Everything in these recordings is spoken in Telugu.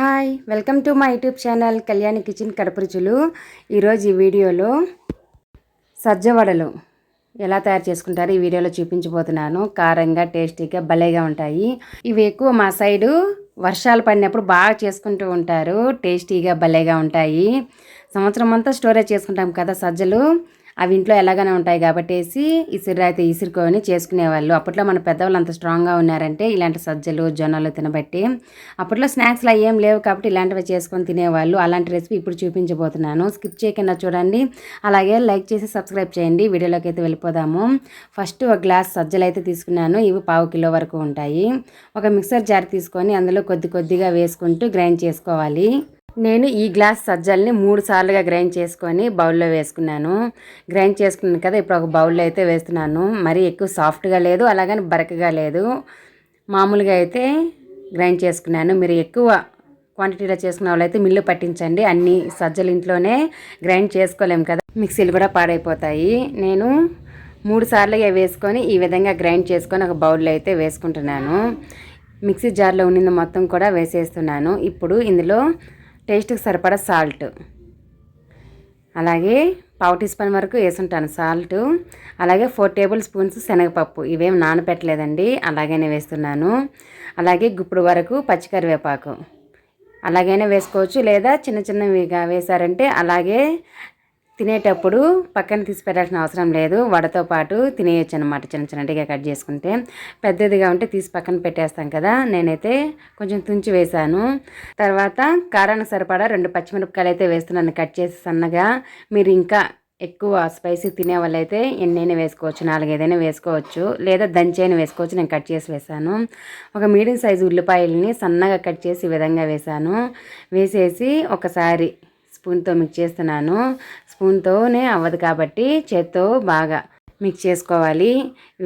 Hi welcome to my YouTube channel Kalyani kitchen కడపరుచులు. ఈరోజు ఈ వీడియోలో సజ్జ వడలు ఎలా తయారు చేసుకుంటారో ఈ వీడియోలో చూపించబోతున్నాను. కారంగా టేస్టీగా భలేగా ఉంటాయి. ఇవి ఎక్కువ మా సైడు వర్షాలు పడినప్పుడు బాగా చేసుకుంటూ ఉంటారు. టేస్టీగా భలేగా ఉంటాయి. సంవత్సరం అంతా స్టోరేజ్ చేసుకుంటాం కదా సజ్జలు. అవి ఇంట్లో ఎలాగైనా ఉంటాయి కాబట్టి ఇసురు అయితే ఇసురుకొని చేసుకునేవాళ్ళు. అప్పట్లో మన పెద్దవాళ్ళు అంత స్ట్రాంగ్గా ఉన్నారంటే ఇలాంటి సజ్జలు జొన్నలు తినబట్టి. అప్పట్లో స్నాక్స్లో ఏం లేవు కాబట్టి ఇలాంటివి చేసుకొని తినేవాళ్ళు. అలాంటి రెసిపీ ఇప్పుడు చూపించబోతున్నాను. స్కిప్ చేయకుండా చూడండి. అలాగే లైక్ చేసి సబ్స్క్రైబ్ చేయండి. వీడియోలోకి అయితే వెళ్ళిపోదాము. ఫస్ట్ ఒక గ్లాస్ సజ్జలు అయితే తీసుకున్నాను. ఇవి పావు కిలో వరకు ఉంటాయి. ఒక మిక్సర్ జార్ తీసుకొని అందులో కొద్ది కొద్దిగా వేసుకుంటూ గ్రైండ్ చేసుకోవాలి. నేను ఈ గ్లాస్ సజ్జల్ని మూడు సార్లుగా గ్రైండ్ చేసుకొని బౌల్లో వేసుకున్నాను. గ్రైండ్ చేసుకున్నాను కదా ఇప్పుడు ఒక బౌల్లో అయితే వేస్తున్నాను. మరీ ఎక్కువ సాఫ్ట్గా లేదు అలాగని బరకగా లేదు. మామూలుగా అయితే గ్రైండ్ చేసుకున్నాను. మీరు ఎక్కువ క్వాంటిటీలో చేసుకున్న వాళ్ళైతే మిల్లు పట్టించండి. అన్ని సజ్జలు ఇంట్లోనే గ్రైండ్ చేసుకోలేము కదా. మిక్సీలు కూడా పాడైపోతాయి. నేను మూడు సార్లుగా వేసుకొని ఈ విధంగా గ్రైండ్ చేసుకొని ఒక బౌల్లో అయితే వేసుకుంటున్నాను. మిక్సీ జార్లో ఉన్నది మొత్తం కూడా వేసేస్తున్నాను. ఇప్పుడు ఇందులో టేస్ట్కి సరిపడా సాల్ట్. అలాగే పావు టీ స్పూన్ వరకు వేసుంటాను సాల్ట్. అలాగే ఫోర్ టేబుల్ స్పూన్స్ శనగపప్పు. ఇవేం నానపెట్టలేదండి అలాగనే వేస్తున్నాను. అలాగే గుప్పుడు వరకు పచ్చికరివేపాకు అలాగైనా వేసుకోవచ్చు లేదా చిన్న చిన్నవిగా వేశారంటే అలాగే తినేటప్పుడు పక్కన తీసి పెట్టాల్సిన అవసరం లేదు. వడతో పాటు తినేయచ్చు అనమాట చిన్న చిన్నటిగా కట్ చేసుకుంటే. పెద్దదిగా ఉంటే తీసి పక్కన పెట్టేస్తాం కదా. నేనైతే కొంచెం తుంచి వేశాను. తర్వాత కారానికి సరిపడా రెండు పచ్చిమిరపకాయలు అయితే వేస్తున్నాను కట్ చేసి సన్నగా. మీరు ఇంకా ఎక్కువ స్పైసీ తినే వాళ్ళైతే ఎన్నైనా వేసుకోవచ్చు. నాలుగైదైనా వేసుకోవచ్చు. లేదా దంచైనా వేసుకోవచ్చు. నేను కట్ చేసి వేసాను ఒక మీడియం సైజు ఉల్లిపాయలని సన్నగా కట్ చేసి ఈ విధంగా వేసాను వేసేసి ఒకసారి స్పూన్తో మిక్స్ చేస్తున్నాను. స్పూన్తోనే అవ్వదు కాబట్టి చేత్తో బాగా మిక్స్ చేసుకోవాలి.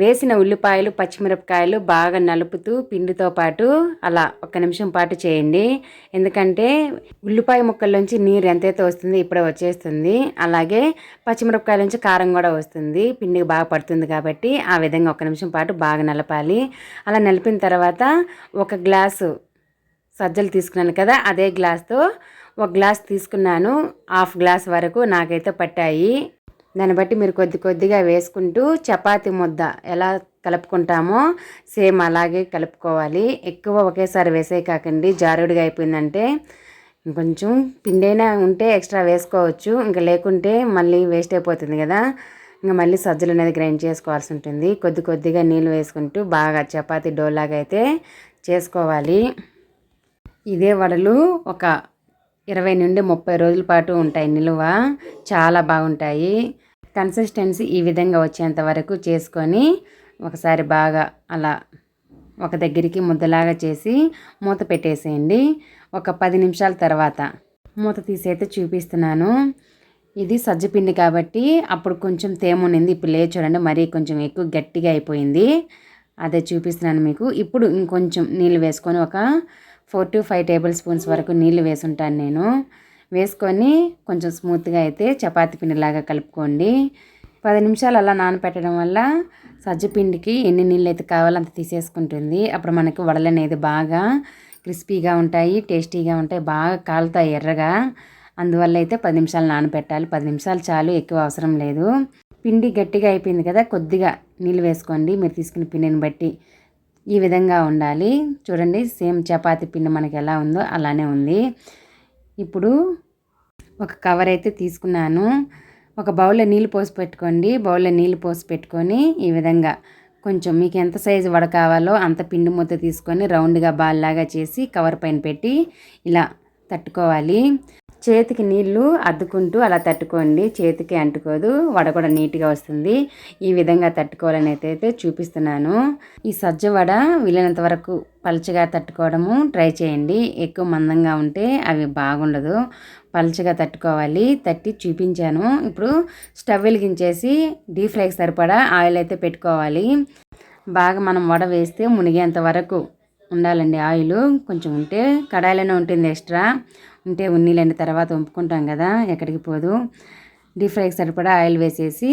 వేసిన ఉల్లిపాయలు పచ్చిమిరపకాయలు బాగా నలుపుతూ పిండితో పాటు అలా ఒక నిమిషం పాటు చేయండి. ఎందుకంటే ఉల్లిపాయ ముక్కల్లోంచి నీరు ఎంతైతే వస్తుంది ఇప్పుడే వచ్చేస్తుంది. అలాగే పచ్చిమిరపకాయల నుంచి కారం కూడా వస్తుంది. పిండికి బాగా పడుతుంది కాబట్టి ఆ విధంగా ఒక నిమిషం పాటు బాగా నలపాలి. అలా నలిపిన తర్వాత ఒక గ్లాసు సజ్జలు తీసుకున్నాను కదా అదే గ్లాస్తో ఒక గ్లాస్ తీసుకున్నాను. హాఫ్ గ్లాస్ వరకు నాకైతే పట్టాయి. దాన్ని బట్టి మీరు కొద్ది కొద్దిగా వేసుకుంటూ చపాతి ముద్ద ఎలా కలుపుకుంటామో సేమ్ అలాగే కలుపుకోవాలి. ఎక్కువ ఒకేసారి వేసే కాకండి. జారుడుగా అయిపోయిందంటే కొంచెం పిండైనా ఉంటే ఎక్స్ట్రా వేసుకోవచ్చు. ఇంకా లేకుంటే మళ్ళీ వేస్ట్ అయిపోతుంది కదా. ఇంకా మళ్ళీ సజ్జలు అనేది గ్రైండ్ చేసుకోవాల్సి ఉంటుంది. కొద్ది కొద్దిగా నీళ్ళు వేసుకుంటూ బాగా చపాతి డోలాగా అయితే చేసుకోవాలి. ఇదే వడలు ఒక ఇరవై నుండి ముప్పై రోజుల పాటు ఉంటాయి. నిలువ చాలా బాగుంటాయి. కన్సిస్టెన్సీ ఈ విధంగా వచ్చేంత వరకు చేసుకొని ఒకసారి బాగా అలా ఒక దగ్గరికి ముద్దలాగా చేసి మూత పెట్టేసేయండి. ఒక పది నిమిషాల తర్వాత మూత తీసైతే చూపిస్తున్నాను. ఇది సజ్జపిండి కాబట్టి అప్పుడు కొంచెం తేమునింది ఇప్పుడు లేదు చూడండి మరీ కొంచెం ఎక్కువ గట్టిగా అయిపోయింది. అదే చూపిస్తున్నాను మీకు. ఇప్పుడు ఇంకొంచెం నీళ్ళు వేసుకొని ఒక four to five tablespoons వరకు నీళ్ళు వేసుంటాను నేను. వేసుకొని కొంచెం స్మూత్గా అయితే చపాతి పిండిలాగా కలుపుకోండి. పది నిమిషాలు అలా నానపెట్టడం వల్ల సజ్జపిండికి ఎన్ని నీళ్ళు అయితే కావాలో అంత తీసేసుకుంటుంది. అప్పుడు మనకి వడలు అనేది బాగా క్రిస్పీగా ఉంటాయి టేస్టీగా ఉంటాయి బాగా కాలుతాయి ఎర్రగా. అందువల్ల అయితే పది నిమిషాలు నానపెట్టాలి. పది నిమిషాలు చాలు ఎక్కువ అవసరం లేదు. పిండి గట్టిగా అయిపోయింది కదా కొద్దిగా నీళ్ళు వేసుకోండి. మీరు తీసుకున్న పిండిని బట్టి ఈ విధంగా ఉండాలి. చూడండి సేమ్ చపాతీ పిండి మనకి ఎలా ఉందో అలానే ఉంది. ఇప్పుడు ఒక కవర్ అయితే తీసుకున్నాను. ఒక బౌల్లో నీళ్ళు పోసి పెట్టుకోండి. బౌల్లో నీళ్ళు పోసి పెట్టుకొని ఈ విధంగా కొంచెం మీకు ఎంత సైజు వడ కావాలో అంత పిండి ముద్ద తీసుకొని రౌండ్గా బాల్ లాగా చేసి కవర్ పైన పెట్టి ఇలా తట్టుకోవాలి. చేతికి నీళ్ళు అద్దుకుంటూ అలా తట్టుకోండి. చేతికి అంటుకోదు. వడ కూడా నీట్గా వస్తుంది. ఈ విధంగా తట్టుకోవాలని అయితే చూపిస్తున్నాను. ఈ సజ్జ వడ వీలైనంత వరకు పలుచగా తట్టుకోవడము ట్రై చేయండి. ఎక్కువ మందంగా ఉంటే అవి బాగుండదు. పలుచగా తట్టుకోవాలి. తట్టి చూపించాను. ఇప్పుడు స్టవ్ వెలిగించేసి డీప్ ఫ్రైకి సరిపడా ఆయిల్ అయితే పెట్టుకోవాలి. బాగా మనం వడ వేస్తే మునిగేంత వరకు ఉండాలండి ఆయిల్. కొంచెం ఉంటే కడాయిలోనే ఉంటుంది ఎక్స్ట్రా. ఉంటే ఉన్నీళ్ళని తర్వాత వంపుకుంటాం కదా ఎక్కడికి పోదు. డీప్ ఫ్రైకి సరిపడా ఆయిల్ వేసేసి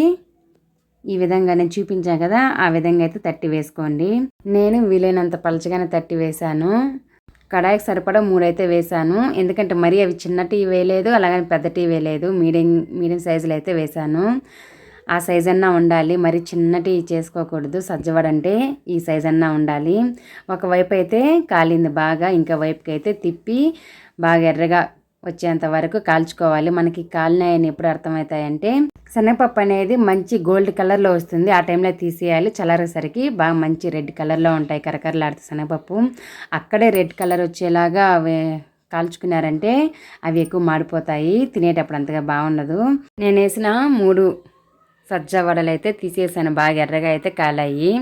ఈ విధంగా నేను చూపించాను కదా ఆ విధంగా అయితే తట్టి వేసుకోండి. నేను వీలైనంత పలచగానే తట్టి వేశాను. కడాయికి సరిపడా మూడైతే వేసాను ఎందుకంటే మరీ అవి చిన్న టీ వేయలేదు అలాగని పెద్ద టీ వేయలేదు మీడియం మీడియం సైజులో అయితే వేసాను ఆ సైజ్ అన్నా ఉండాలి. మరి చిన్నటి చేసుకోకూడదు. సజ్జవడ అంటే ఈ సైజ్ అన్నా ఉండాలి. ఒకవైపు అయితే కాలింది బాగా ఇంకా వైపుకి అయితే తిప్పి బాగా ఎర్రగా వచ్చేంత వరకు కాల్చుకోవాలి. మనకి కాలినాయని ఎప్పుడు అర్థమవుతాయంటే శనగపప్పు అనేది మంచి గోల్డ్ కలర్లో వస్తుంది. ఆ టైంలో తీసేయాలి. చల్లరేసరికి బాగా మంచి రెడ్ కలర్లో ఉంటాయి. కరకరలాడుతుంది శనగపప్పు. అక్కడే రెడ్ కలర్ వచ్చేలాగా అవి కాల్చుకున్నారంటే అవి ఎక్కువ మాడిపోతాయి. తినేటప్పుడు అంతగా బాగుండదు. నేను వేసిన మూడు సజ్జ వడలు అయితే తీసేసాను. బాగా ఎర్రగా అయితే కాలాయి.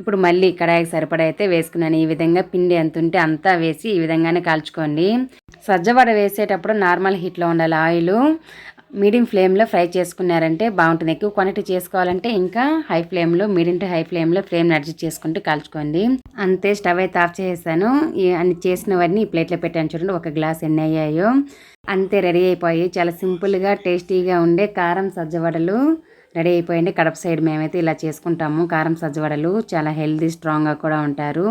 ఇప్పుడు మళ్ళీ కడాయికి సరిపడా అయితే వేసుకున్నాను. ఈ విధంగా పిండి ఎంత ఉంటే అంతా వేసి ఈ విధంగానే కాల్చుకోండి. సజ్జ వడ వేసేటప్పుడు నార్మల్ హీట్లో ఉండాలి. ఆయిల్ మీడియం ఫ్లేమ్లో ఫ్రై చేసుకున్నారంటే బాగుంటుంది. ఎక్కువ క్వాంటిటీ చేసుకోవాలంటే ఇంకా హై ఫ్లేమ్లో మీడియం టు హై ఫ్లేమ్లో ఫ్లేమ్ అడ్జస్ట్ చేసుకుంటూ కాల్చుకోండి. అంతే స్టవ్ అయితే ఆఫ్ చేసేసాను. అన్ని చేసినవన్నీ ఈ ప్లేట్లో పెట్టాను చూడండి. ఒక గ్లాస్ ఎన్ని అయ్యాయో. అంతే రెడీ అయిపోయి చాలా సింపుల్గా టేస్టీగా ఉండే కారం సజ్జ వడలు. రెడీ అయిపోయింది. కడప సైడ్ మేమైతే ఇలా చేసుకుంటాము. కారం సజ్జవడలు చాలా హెల్దీ స్ట్రాంగ్గా కూడా ఉంటారు.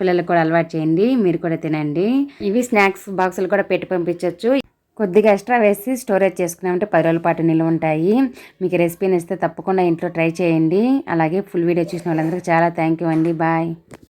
పిల్లలకు కూడా అలవాటు చేయండి. మీరు కూడా తినండి. ఇవి స్నాక్స్ బాక్సులు కూడా పెట్టి పంపించవచ్చు కొద్దిగా ఎక్స్ట్రా వేసి స్టోరేజ్ చేసుకున్నామంటే పది రోజుల పాటు నిల్వ ఉంటాయి. మీకు రెసిపీని ఇస్తే తప్పకుండా ఇంట్లో ట్రై చేయండి. అలాగే ఫుల్ వీడియో చూసిన వాళ్ళందరికీ చాలా థ్యాంక్ యూ అండి. బాయ్.